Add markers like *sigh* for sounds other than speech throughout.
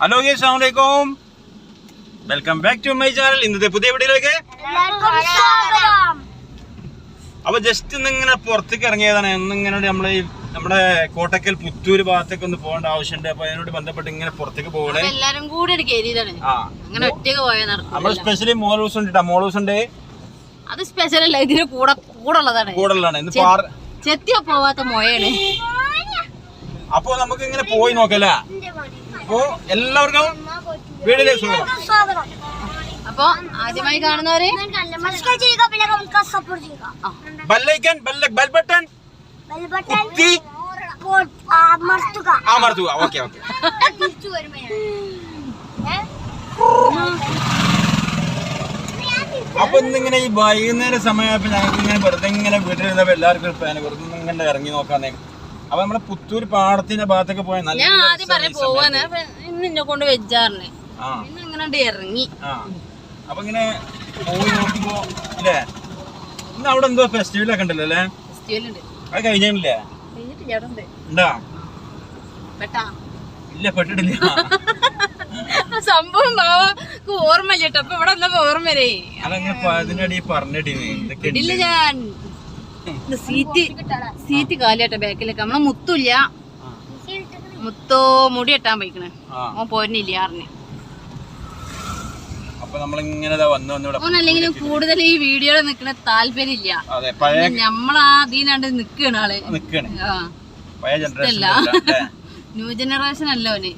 Hello ഗേ അസ്സാമലൈക്കും welcome back to my channel ഇന്നത്തെ പുതിയ വീഡിയോയിലേക്ക് അപ്പൊ ജസ്റ്റ് ഇന്നിങ്ങനെ പുറത്തേക്ക് ഇറങ്ങിയതാണ്. ഇന്നിങ്ങനെ നമ്മൾ ഈ നമ്മുടെ കോട്ടക്കൽ പുത്തൂര് ഭാഗത്തേക്ക് ഒന്ന് പോകേണ്ട ആവശ്യമുണ്ട്. അപ്പൊ അതിനോട് ബന്ധപ്പെട്ട് ഇങ്ങനെ പുറത്തേക്ക് പോകണേ. എല്ലാരും കൂടി നമ്മൾ സ്പെഷ്യലി മോളൂസ് ഉണ്ട് മോൾ മോളൂസ് ഉണ്ട് അത് സ്പെഷ്യൽ അല്ല. ഇതിന് കൂടെ കൂടെ ഉള്ളതാണ് ചെത്തിയ പോവാത്ത മോയാണ്. അപ്പൊ നമുക്ക് ഇങ്ങനെ പോയി നോക്കല്ലേ? അപ്പൊ എല്ലാവർക്കും വീടിലേക്ക് സുഖം അപ്പോ ആദ്യമായി കാണുന്നവരെ ബെല്ലൈക്കൻ ബെല്ല ബെൽ ബട്ടൺ അമർത്തുക. Okay okay. അപ്പൊ ഇന്നിങ്ങനെ ഈ വൈകുന്നേര സമയമായപ്പോ ഞങ്ങൾക്ക് ഇങ്ങനെ വെറുതെ ഇങ്ങനെ വീട്ടിലിരുന്നപ്പോ എല്ലാവർക്കും വെറുതെ ഇങ്ങനെ ഇറങ്ങി നോക്കാന്നേ. അപ്പൊ നമ്മുടെ പുത്തൂർ പാടത്തിന്റെ ഭാഗത്തേക്ക് പോയാൽ നല്ല ഞാൻ ആദ്യം പറയാൻ അപ്പൊ ഇന്ന് എന്നെ കൊണ്ട് വെജാറിന് ഇന്ന് ഇങ്ങനെ ഇറങ്ങി. അപ്പൊ ഇങ്ങനെ പോയി നോക്കുമ്പോ അല്ലേ ഇന്ന് അവിടെ എന്തോ ഫെസ്റ്റിവൽ ഒക്കെ ഉണ്ടല്ലോ അല്ലേ? അത് കഴിഞ്ഞില്ലേ ഉണ്ട്? ഇല്ല പെട്ടിട്ടില്ല. സംഭവം ഓർമ്മ ഓർമ്മയില്ല കേട്ടോ ഇവിടെ ഓർമ്മ വരേ അതിനടി പറഞ്ഞിട്ടില്ല ഞാൻ. സീറ്റ് സീറ്റ് കാലിയാട്ടെ ബാക്കിലേക്ക്. നമ്മളെ മുത്തുല്ല. മുത്തോ മുടി കെട്ടാൻ പോയിക്കണ്. ഓ ഓൻ പോരുന്നില്ല അറിഞ്ഞ് അല്ലെങ്കിൽ കൂടുതൽ ഈ വീഡിയോയിൽ നിക്കണ താല്പര്യമില്ല. അതെ പഴയ നമ്മളാ അതിനാണ്ട് നിക്കണ ആൾ. ഇഷ്ടല്ല. ന്യൂ ജനറേഷൻ *laughs* അല്ല? ഓന്.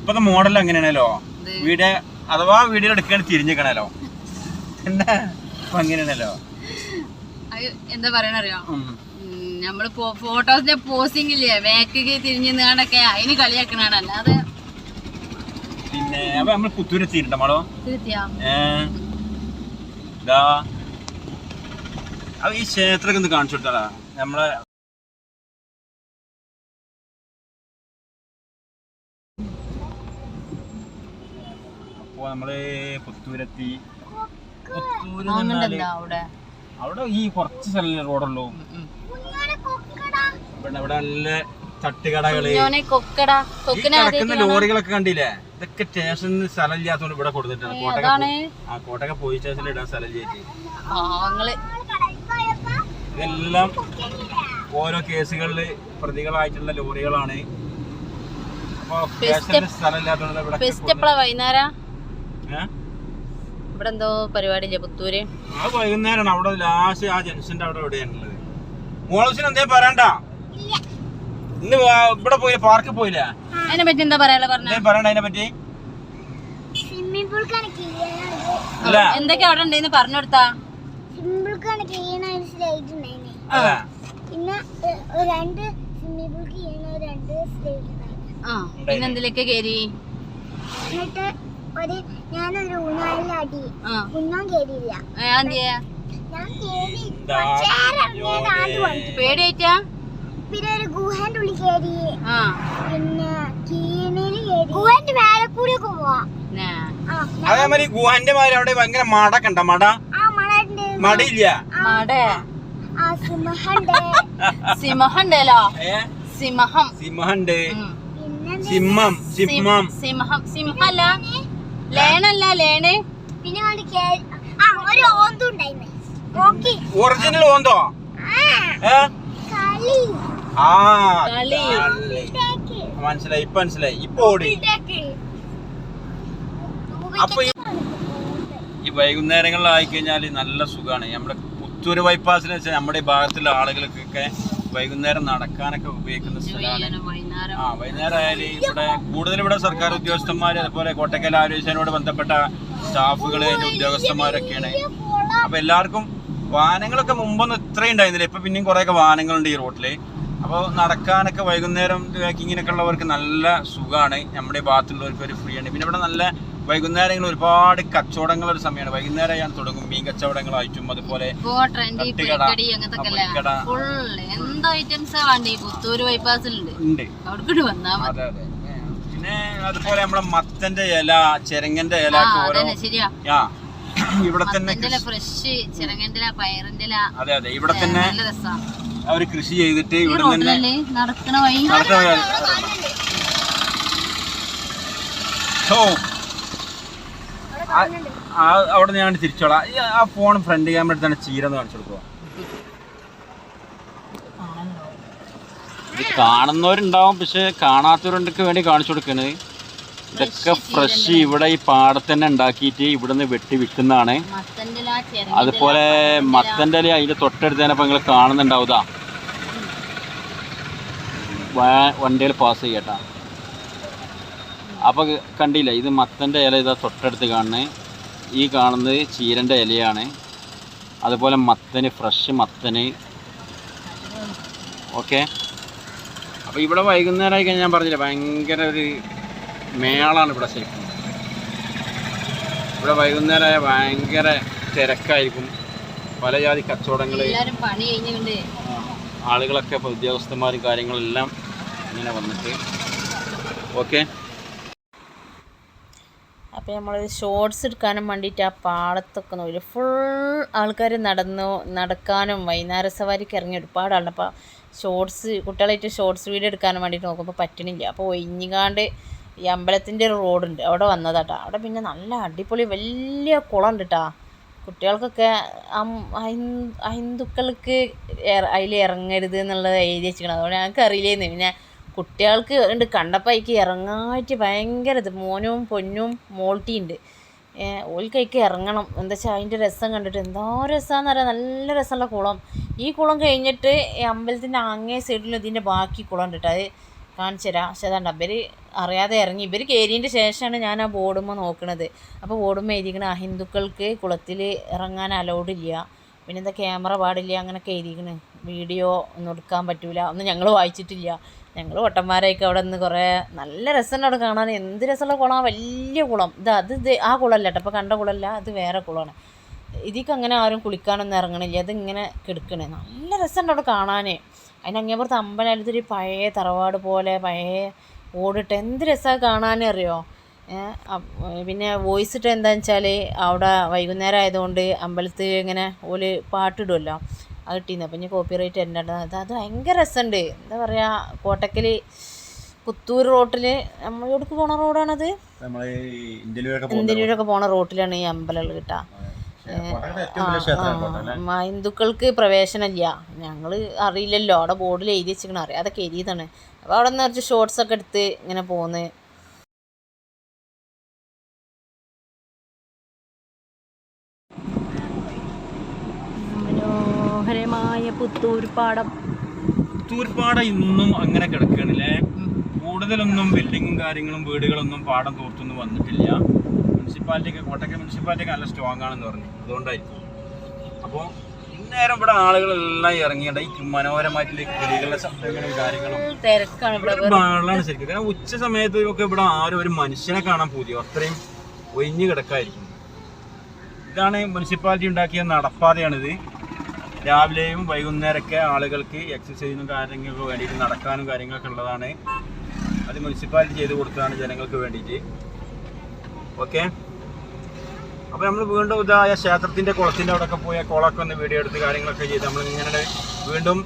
ഇപ്പത്തെ മോഡൽ അങ്ങനെയാണല്ലോ വീഡിയോ അഥവാ വീഡിയോ എടുക്കാൻ തിരിഞ്ഞിക്കണല്ലോ പിന്നെ *laughs* അങ്ങനെയാണല്ലോ അത് എന്താ പറയണറിയോ? നമ്മൾ ഫോട്ടോസിന്റെ പോസിംഗ് ഇല്ലേ? ബാക്കിക്ക് തിരിഞ്ഞു നിന്നാണ്ടൊക്കെ അതിന് കളിയാക്കണാണ് അല്ലാതെ പിന്നെ അപ്പൊ നമ്മൾ പുത്തൂരെത്തിയിട്ടുണ്ട് മോളോ? ഇതാ അപ്പൊ ഈ ക്ഷേത്രമൊക്കെ ഒന്ന് കാണിച്ചു കൊടുത്താടാ നമ്മളെ അപ്പൊ നമ്മൾ പുത്തൂരെത്തി. പുത്തൂര് അവിടെ ഈ കുറച്ച് സ്ഥലം റോഡുള്ളൂ. ഇവിടെ ഇവിടെ നല്ല തട്ടുകടകൾ. കിടക്കുന്ന ലോറികളൊക്കെ കണ്ടില്ലേ? ഇതൊക്കെ സ്റ്റേഷനിൽ സ്ഥലം ഇല്ലാത്തതുകൊണ്ട് ഇവിടെ കൊടുത്തിട്ടാണ്. കോട്ടക്ക ആ കോട്ടക്ക പോയി സ്റ്റേഷനിൽ ഇടാൻ സ്ഥലം ചേച്ചി ഇതെല്ലാം ഓരോ കേസുകളിൽ പ്രതികളായിട്ടുള്ള ലോറികളാണ്. അപ്പൊ സ്റ്റേഷനിൽ സ്ഥലം ഇല്ലാത്തതുകൊണ്ട് ഇവിടെ വൈകുന്നേര? ഇവിടെ എന്തോ പരിപാടി ഇല്ലേ പുത്തൂര് വൈകുന്നേരമാണ് അവിടെ ലാസ്റ്റ് ആ ജംഗ്ഷന്റെ അവിടെ എവിടെയാണുള്ളത്? മോളസിന് എന്തേ പറയണ്ട? ഇന്ന് ഇവിടെ പോയില്ല പാർക്കിൽ പോയില്ല? അതിനെ പറ്റി എന്താ പറയാ പറഞ്ഞ? പറയണ്ട അതിനെ പറ്റി? എന്തൊക്കെ അവിടെ ഉണ്ടെന്ന് പറഞ്ഞു കൊടുത്താ? സ്വിമ്മിംഗ് പൂൾ കണക്ക് ചെയ്യണ ഒരു സ്ലൈഡ് ഉണ്ടായിന്. അല്ല പിന്നെ ഏഹ്, ഒരു രണ്ട് സ്വിമ്മിംഗ് പൂൾ ചെയ്യണ ഒരു രണ്ട് സ്ലൈഡ് ഉണ്ടായിന്. ആ പിന്നെ എന്തിലേക്ക് കേറി എന്നിട്ട് ഒരു ഞാനൊരു ഊഞ്ഞാലിലാടി അടി. ഒന്നും കേറിയില്ല. ഞാൻ എന്ത് ഞാൻ കേറി പേടിയായിട്ടാ? പിന്നെ ഒരു ഗുഹന്റെ ഉള്ളിൽ കേറി. ആ. പിന്നെ കീണിൽ കേറി. ഗുഹന്റെ മേലെ കൂടി ഒക്കെ പോവാ അതേമാതിരി ഗുഹന്റെ മാതിരി അവിടെ ഭയങ്കര മടക്കെ ഉണ്ടോ. മട? മടയില്ല? മട. സിംഹണ്ടല്ലോ *laughs* സിംഹം. സിംഹണ്ട് സിംഹം സിംഹം. സിംഹം സിംഹല്ല ലേണല്ല ലേണ് പിന്നെ ഒരു ഓന്തും ഉണ്ടായിന്ന് ഓക്കി. ഒറിജിനൽ ഓന്തോ? ആ. മനസ്സിലായി ഇപ്പൊ മനസ്സിലായി. ഇപ്പൊ ഓടി. അപ്പൊ ഈ- വൈകുന്നേരങ്ങളിലായി കഴിഞ്ഞാൽ നല്ല സുഖമാണ് നമ്മുടെ പുത്തൂര് ബൈപ്പാസിന് വെച്ചാൽ നമ്മുടെ ഈ ഭാഗത്തുള്ള ആളുകൾക്കൊക്കെ വൈകുന്നേരം നടക്കാനൊക്കെ ഉപയോഗിക്കുന്ന സ്ഥലമാണ്. ആ വൈകുന്നേരം ആയാലും ഇവിടെ കൂടുതൽ ഇവിടെ സർക്കാർ ഉദ്യോഗസ്ഥന്മാർ അതുപോലെ കോട്ടക്കൽ ആരോഗ്യസേനയോട് ബന്ധപ്പെട്ട സ്റ്റാഫുകൾ അതിന്റെ ഉദ്യോഗസ്ഥന്മാരൊക്കെയാണ്. അപ്പൊ എല്ലാവർക്കും വാഹനങ്ങളൊക്കെ മുമ്പൊന്നും ഇത്രയും ഉണ്ടായിരുന്നില്ല. ഇപ്പൊ പിന്നെയും കുറെയൊക്കെ വാഹനങ്ങളുണ്ട് ഈ റോട്ടിൽ. അപ്പോൾ നടക്കാനൊക്കെ വൈകുന്നേരം ട്രാക്കിങ്ങിനൊക്കെ ഉള്ളവർക്ക് നല്ല സുഖമാണ് നമ്മുടെ ഭാഗത്തുള്ളവർക്ക് ഒരു ഫ്രീ ആണ്. പിന്നെ ഇവിടെ നല്ല വൈകുന്നേരങ്ങളിൽ ഒരുപാട് കച്ചവടങ്ങൾ ഒരു സമയമാണ് വൈകുന്നേരം ഞാൻ തുടങ്ങും മീൻ കച്ചവടങ്ങളായിട്ടും അതുപോലെ പിന്നെ അതുപോലെ നമ്മളെ മത്തന്റെ ഇല ചെരങ്ങന്റെ ഇല ആ ഒക്കെ ശരിയാ ആ ഇവിടെ തന്നെ ഫ്രഷ് ചിറങ്ങന്റെ പയറിന്റെ അതെ അതെ ഇവിടെ തന്നെ അവർ കൃഷി ചെയ്തിട്ട് ഇവിടെ തന്നെ നടക്കണ വഴി നടക്കുന്ന സോ അവിടെ ഞാൻ തിരിച്ചോളാം. ഈ ആ ഫോൺ ഫ്രണ്ട് ക്യാമറ എടുത്താണ് ചീരെന്ന് കാണിച്ചു കൊടുക്കുക ഇത് കാണുന്നവരുണ്ടാവും പക്ഷെ കാണാത്തവരുണ്ടൊക്കെ വേണ്ടി കാണിച്ചു കൊടുക്കണത് ഇതൊക്കെ ഫ്രഷ് ഇവിടെ ഈ പാടത്ത് തന്നെ ഉണ്ടാക്കിയിട്ട് ഇവിടുന്ന് വെട്ടി വിൽക്കുന്നതാണ് അതുപോലെ മത്തന്റെ ഇല അതിന്റെ തൊട്ടടുത്ത് തന്നെ നിങ്ങൾ കാണുന്നുണ്ടാവുതാ വണ്ടിയിൽ പാസ് ചെയ്യട്ടാ. അപ്പൊ കണ്ടില്ല ഇത് മത്തന്റെ ഇല ഇതാ തൊട്ടടുത്ത് കാണുന്നത് ഈ കാണുന്നത് ചീരന്റെ ഇലയാണ്. അതുപോലെ മത്തന് ഫ്രഷ് മത്തന്. ഓക്കെ. അപ്പോൾ ഇവിടെ വൈകുന്നേരമായി കഴിഞ്ഞാൽ ഞാൻ പറഞ്ഞില്ല ഭയങ്കര ഒരു മേളാണ് ഇവിടെ ശരിക്കും. ഇവിടെ വൈകുന്നേരമായ ഭയങ്കര തിരക്കായിരിക്കും. പല ജാതി കച്ചവടങ്ങൾ ആളുകളൊക്കെ ഇപ്പോൾ ഉദ്യോഗസ്ഥന്മാരും കാര്യങ്ങളെല്ലാം ഇങ്ങനെ വന്നിട്ട്. ഓക്കെ. അപ്പോൾ നമ്മൾ ഷോർട്സ് എടുക്കാനും വേണ്ടിയിട്ട് ആ പാടത്തൊക്കെ നോക്കി. ഫുൾ ആൾക്കാർ നടന്നു നടക്കാനും വൈകുന്നേര സവാരിക്ക് ഇറങ്ങി ഒരുപാട് ആളുണ്ട്. അപ്പോൾ ഷോർട്സ് കുട്ടികളായിട്ട് ഷോർട്സ് വീഡിയോ എടുക്കാനും വേണ്ടിയിട്ട് നോക്കുമ്പോൾ പറ്റണില്ല. അപ്പോൾ ഒഴിഞ്ഞുകാണ്ട് ഈ അമ്പലത്തിന്റെ ഒരു റോഡുണ്ട് അവിടെ വന്നതാട്ടോ. അവിടെ പിന്നെ നല്ല അടിപൊളി വലിയ കുളം ഉണ്ട് കേട്ടാ കുട്ടികൾക്കൊക്കെ ഹിന്ദുക്കൾക്ക് അതിൽ ഇറങ്ങരുത് എന്നുള്ളത് എഴുതി വെച്ചിരിക്കണം അതുകൊണ്ട് ഞങ്ങൾക്ക് അറിയില്ലേന്ന് പിന്നെ കുട്ടികൾക്ക് ഉണ്ട്. കണ്ടപ്പോൾ ഇറങ്ങായിട്ട് ഭയങ്കര ഇത്. മോനും പൊന്നും മോൾട്ടിയുണ്ട്. ഓൽക്കൈക്ക് ഇറങ്ങണം. എന്താ വെച്ചാൽ അതിന്റെ രസം കണ്ടിട്ട് എന്തോ രസമാണെന്ന് പറയാം നല്ല രസമുള്ള കുളം. ഈ കുളം കഴിഞ്ഞിട്ട് അമ്പലത്തിന്റെ അങ്ങേ സൈഡിൽ ഇതിന്റെ ബാക്കി കുളം ഉണ്ട് അത് കാണിച്ചു തരാം. പക്ഷെ അതാണ്ട് ഇവർ അറിയാതെ ഇറങ്ങി. ഇവർ കയറിയതിന്റെ ശേഷമാണ് ഞാൻ ആ ബോർഡുമ്പോൾ നോക്കണത്. അപ്പോൾ ബോർഡുമ്പോൾ എഴുതിക്കണ ഹിന്ദുക്കൾക്ക് കുളത്തിൽ ഇറങ്ങാൻ അലൗഡ് ഇല്ല. പിന്നെന്താ ക്യാമറ പാടില്ല? അങ്ങനെയൊക്കെ എഴുതിക്കണ് വീഡിയോ ഒന്നും എടുക്കാൻ പറ്റില്ല ഒന്നും ഞങ്ങൾ വായിച്ചിട്ടില്ല. ഞങ്ങൾ ഒട്ടന്മാരെയൊക്കെ അവിടെ നിന്ന് കുറേ നല്ല രസമുണ്ട് അവിടെ കാണാൻ. എന്ത് രസമുള്ള കുളം വലിയ കുളം. ഇത് അത് ഇത് ആ കുളമല്ല കേട്ടോ. അപ്പം കണ്ട കുളമല്ല. അത് വേറെ കുളമാണ്. ഇതിക്ക് അങ്ങനെ ആരും കുളിക്കാനൊന്നും ഇറങ്ങണില്ല. അതിങ്ങനെ കിടക്കണേ. നല്ല രസമുണ്ട് അവിടെ കാണാൻ അതിന് അങ്ങേപ്പുറത്ത് അമ്പലത്തൊരു പഴയ തറവാട് പോലെ പഴയ ഓടിട്ട് എന്ത് രസമാണ് കാണാനേ അറിയോ? പിന്നെ വോയിസ് ഇട്ട് എന്താണെന്ന് വെച്ചാൽ അവിടെ വൈകുന്നേരം ആയതുകൊണ്ട് അമ്പലത്തിൽ ഇങ്ങനെ ഓൽ പാട്ടിടുമല്ലോ അത് കിട്ടിയിരുന്നു അപ്പം ഇനി കോപ്പി റൈറ്റ് എന്റെ അത് അത് ഭയങ്കര രസമുണ്ട് എന്താ പറയുക കോട്ടക്കൽ പുത്തൂർ റോട്ടിൽ നമ്മൾ എവിടേക്ക് പോണ റോഡാണത്? ഇന്ത്യയിലൊക്കെ പോണ റോട്ടിലാണ് ഈ അമ്പലങ്ങൾ കിട്ടുക ഹിന്ദുക്കൾക്ക് പ്രവേശനമില്ല ഞങ്ങൾ അറിയില്ലല്ലോ. അവിടെ ബോർഡിൽ എഴുതി വെച്ചിരിക്കണം അറിയാം അതൊക്കെ എഴുതിയതാണ്. അപ്പോൾ അവിടെ നിന്ന് കുറച്ച് ഷോർട്സ് ഒക്കെ എടുത്ത് ഇങ്ങനെ പോന്ന്. മനോഹരമായ പുത്തൂർ പാടം തൂർപ്പാട ഇന്നും അങ്ങനെ കിടക്കുകയാണല്ലേ? കൂടുതലൊന്നും ബിൽഡിങ്ങും കാര്യങ്ങളും വീടുകളൊന്നും പാടം തോർത്തൊന്നും വന്നിട്ടില്ല. മുനിസിപ്പാലിറ്റിക്ക് കോട്ടക്കൽ മുനിസിപ്പാലിറ്റിക്ക് നല്ല സ്ട്രോങ് ആണെന്ന് പറഞ്ഞു. അതുകൊണ്ടായിരിക്കും. അപ്പോൾ ഇന്നേരം ഇവിടെ ആളുകളെല്ലാം ഇറങ്ങിയിട്ട് ഈ മനോഹരമായിട്ടുള്ള കിളികളുടെ ശബ്ദങ്ങളും കാര്യങ്ങളും. ബഹളാണ് ശരിക്കും. കാരണം ഉച്ച സമയത്ത് ഒക്കെ ഇവിടെ ആരും ഒരു മനുഷ്യനെ കാണാൻ പോതിയോ അത്രയും ഒഴിഞ്ഞു കിടക്കായിരിക്കും ഇതാണ് മുനിസിപ്പാലിറ്റി ഉണ്ടാക്കിയ നടപ്പാതയാണിത്. രാവിലെയും വൈകുന്നേരമൊക്കെ ആളുകൾക്ക് എക്സസൈസിനും കാര്യങ്ങൾക്ക് വേണ്ടിയിട്ട് നടക്കാനും കാര്യങ്ങളൊക്കെ ഉള്ളതാണ്. അത് മുനിസിപ്പാലിറ്റി ചെയ്ത് കൊടുത്തതാണ് ജനങ്ങൾക്ക് വേണ്ടിയിട്ട്. ഓക്കെ അപ്പോൾ നമ്മൾ വീണ്ടും ഇതായ ക്ഷേത്രത്തിന്റെ കുളത്തിന്റെ അവിടെയൊക്കെ പോയി കുളമൊക്കെ ഒന്ന് വീഡിയോ എടുത്ത് കാര്യങ്ങളൊക്കെ ചെയ്ത് നമ്മൾ ഇങ്ങനെ വീണ്ടും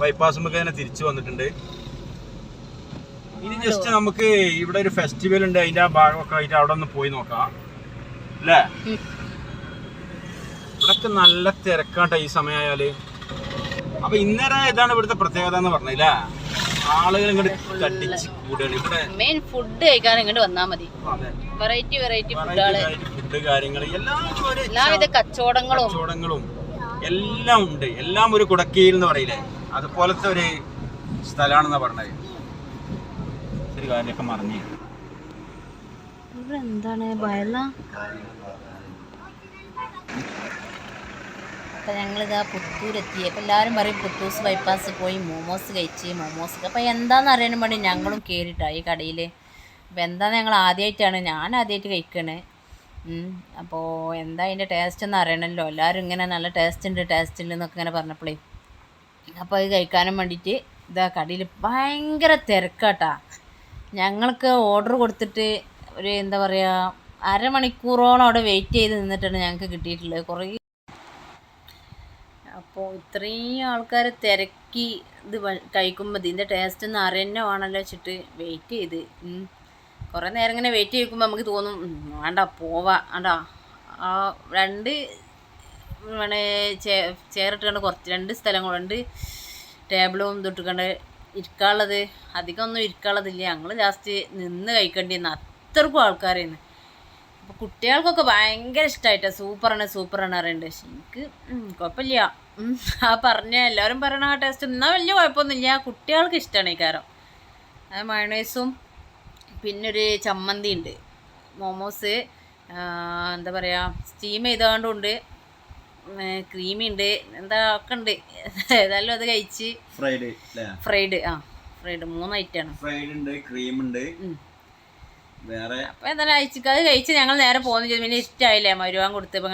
ബൈപ്പാസ് തന്നെ തിരിച്ചു വന്നിട്ടുണ്ട്. ഇനി ജസ്റ്റ് നമുക്ക് ഇവിടെ ഒരു ഫെസ്റ്റിവൽ ഉണ്ട്. അതിന്റെ ആ ഭാഗമൊക്കെ ആയിട്ട് അവിടെ ഒന്ന് പോയി നോക്കാം. അല്ലേ. ഇവിടൊക്കെ നല്ല തിരക്കാട്ടോ ഈ സമയമായാൽ അപ്പൊ ഇന്നേരം ഇതാണ് ഇവിടുത്തെ പ്രത്യേകത എന്ന് പറഞ്ഞില്ലേ? ആളുകൾ ഇങ്ങോട്ട് തട്ടിച്ച് കൂടുകയാണ് ഇവിടെ മെയിൻ ഫുഡ് കഴിക്കാൻ ഇങ്ങോട്ട് വന്നാ മതി. അതെ. വെറൈറ്റി വെറൈറ്റി ഫുഡുകൾ ഫുഡ് കാര്യങ്ങൾ എല്ലാം ഒരു എല്ലാവിധ കച്ചവടങ്ങളും. കച്ചവടങ്ങളും. എല്ലാം ഉണ്ട്. എല്ലാം ഒരു കുടക്കീൽ എന്ന് പറയില്ലേ? അതുപോലത്തെ ഒരു സ്ഥലമാണെന്നാ പറഞ്ഞത്. ശരി കാര്യമൊക്കെ മറിഞ്ഞു. ഇവിടെ എന്താണ്? വയല അപ്പം ഞങ്ങളിതാ പുത്തൂരെത്തി. അപ്പം എല്ലാവരും പറയും പുത്തൂസ് ബൈപ്പാസ് പോയി മോമോസ് കഴിച്ച് മോമോസ്. അപ്പം എന്താണെന്ന് അറിയാനും വേണ്ടി ഞങ്ങളും കയറിയിട്ടാണ് ഈ കടയിൽ അപ്പം എന്താണെന്ന് ഞങ്ങൾ ആദ്യമായിട്ടാണ് ഞാൻ ആദ്യമായിട്ട് കഴിക്കണേ. അപ്പോൾ എന്താ അതിന്റെ ടേസ്റ്റ് എന്ന് അറിയണമല്ലോ എല്ലാവരും ഇങ്ങനെ നല്ല ടേസ്റ്റ് ഉണ്ട് ടേസ്റ്റ് ഉണ്ട് എന്നൊക്കെ ഇങ്ങനെ പറഞ്ഞപ്പോഴേ അപ്പോൾ ഇത് കഴിക്കാനും വേണ്ടിയിട്ട് ഇതാ കടയിൽ ഭയങ്കര തിരക്കാട്ടാ. ഞങ്ങൾക്ക് ഓർഡർ കൊടുത്തിട്ട് ഒരു എന്താ പറയുക അരമണിക്കൂറോളം അവിടെ വെയിറ്റ് ചെയ്ത് നിന്നിട്ടാണ് ഞങ്ങൾക്ക് കിട്ടിയിട്ടുള്ളത്. കുറേ അപ്പോൾ ഇത്രയും ആൾക്കാർ തിരക്കി ഇത് കഴിക്കുമ്പോൾ ഇതിന്റെ ടേസ്റ്റ് ഒന്ന് അറിയന്നെ വേണമല്ലോ വെച്ചിട്ട് വെയിറ്റ് ചെയ്ത്. കുറേ നേരം ഇങ്ങനെ വെയിറ്റ് ചെയ്യിക്കുമ്പോൾ നമുക്ക് തോന്നും വേണ്ട പോവാ. വേണ്ട ആ രണ്ട് വേണേ ചേ ചേറിട്ടുകൊണ്ട് കുറച്ച് രണ്ട് സ്ഥലങ്ങളുണ്ട് ടേബിളും തൊട്ടുകൊണ്ട് ഇരിക്കാനുള്ളത്. അധികം ഒന്നും ഇരിക്കാനുള്ളതില്ല. ഞങ്ങൾ ജാസ്റ്റ് നിന്ന് കഴിക്കേണ്ടിന്ന്. അത്രക്കും ആൾക്കാരായിരുന്നു അപ്പോൾ കുട്ടികൾക്കൊക്കെ ഭയങ്കര ഇഷ്ടമായിട്ടാണ് സൂപ്പറാണ് സൂപ്പറാണ് അറിയേണ്ടത് പക്ഷെ എനിക്ക് കുഴപ്പമില്ല. ആ പറഞ്ഞ എല്ലാവരും പറയണ ആ ടേസ്റ്റ് എന്നാൽ വലിയ കുഴപ്പമൊന്നുമില്ല. കുട്ടികൾക്ക് ഇഷ്ടമാണ് ഈ കാരം. അത് മയണൈസും പിന്നൊരു ചമ്മന്തി ഉണ്ട്. മോമോസ് എന്താ പറയുക സ്റ്റീം ചെയ്തുകൊണ്ടുണ്ട് ക്രീമി ഉണ്ട് എന്താ ഒക്കെ ഉണ്ട് ഏതായാലും അത് കഴിച്ച്. ഫ്രൈഡ് ഫ്രൈഡ് ആ ഫ്രൈഡ് മൂന്ന് ഐറ്റാണ് ഫ്രൈഡ് ഉണ്ട് ക്രീം ഉണ്ട് വേറെ? അപ്പോൾ എന്തായാലും അയച്ചിട്ട് അത് കഴിച്ച് ഞങ്ങൾ നേരെ പോകുന്നു പിന്നെ ഇഷ്ടമായില്ലേ മരുവാൻ കൊടുത്ത്. ഇപ്പം